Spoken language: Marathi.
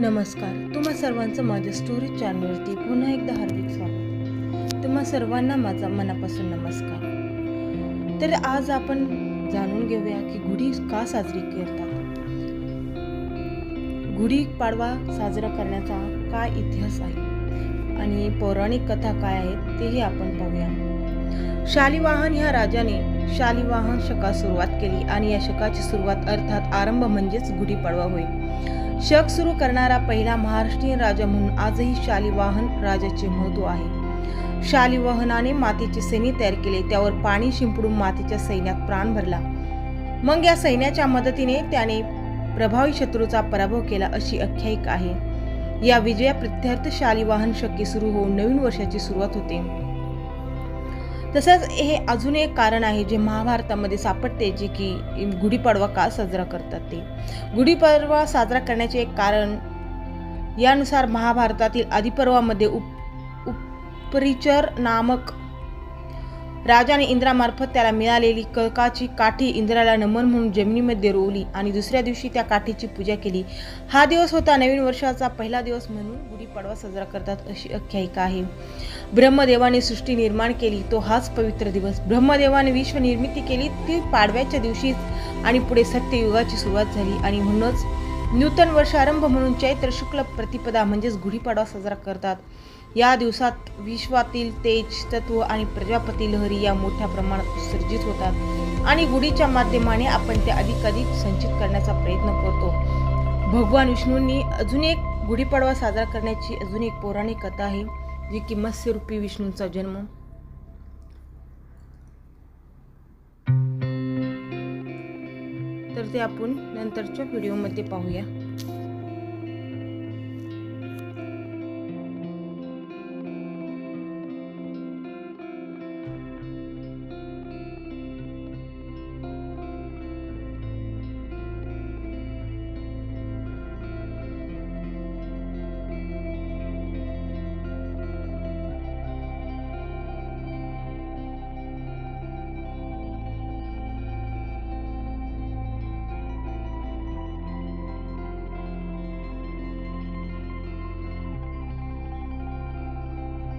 नमस्कार. तुम्हा सर्वांचं माझ्या स्टोरी चॅनलवरती पुन्हा एकदा हार्दिक स्वागत. तुम्हा सर्वांना माझा मनापासून नमस्कार. तर आज आपण जाणून घेऊया की गुढी का साजरी करतात? गुढी पाडवा साजरा करण्याचा काय इतिहास आहे? आणि पौराणिक कथा काय आहेत तेही आपण पाहूया. शालिवाहन ह्या राजाने शालिवाहन शकास सुरुवात केली. आणि या शकाची सुरुवात अर्थात आरंभ म्हणजेच गुढीपाडवा होय. शक सुरू करणारा पहिला महाराष्ट्रीयन राजा म्हणून आजही शालिवाहन राजाचे महत्त्व आहे. शालिवाहनाने मातीचे सैन्य तयार केले त्यावर पाणी शिंपडून मातीच्या सैन्यात प्राण भरला. मग या सैन्याच्या मदतीने त्याने प्रभावी शत्रूचा पराभव केला अशी आख्यायिका आहे. या विजया प्रत्यर्थ शालिवाहन शक्य सुरू होऊन नवीन वर्षाची सुरुवात होते. तसंच हे अजून एक कारण आहे जे महाभारतामध्ये सापडते जे की गुढीपाडवा का साजरा करतात ते. गुढीपाडवा साजरा करण्याचे एक कारण यानुसार महाभारतातील आदिपर्वामध्ये उप उपरिचर नामक राजाने इंद्रामार्फत त्याला मिळालेली कळकाची काठी इंद्राला नमन म्हणून जमिनीमध्ये रोवली आणि दुसऱ्या दिवशी त्या काठीची पूजा केली. हा दिवस होता नवीन वर्षाचा पहिला दिवस म्हणून गुढीपाडवा साजरा करतात अशी आख्यायिका आहे. ब्रह्मदेवाने सृष्टी निर्माण केली तो हाच पवित्र दिवस. ब्रह्मदेवाने विश्व निर्मिती केली ती पाडव्याच्या दिवशीच आणि पुढे सत्ययुगाची सुरुवात झाली आणि म्हणूनच नूतन वर्षारंभ म्हणून चैत्र शुक्ल प्रतिपदा म्हणजेच गुढीपाडवा साजरा करतात. या दिवसात विश्वातील तेज तत्व आणि प्रजापती लहरी या मोठ्या प्रमाणात उत्सर्जित होतात आणि गुढीच्या माध्यमाने आपण ते अधिकाधिक संचित करण्याचा प्रयत्न करतो. भगवान विष्णूंनी अजून एक गुढीपाडवा साजरा करण्याची अजून एक पौराणिक कथा आहे जी की मत्स्यरूपी विष्णूंचा जन्म तर ते आपण नंतरच्या व्हिडिओमध्ये पाहूया.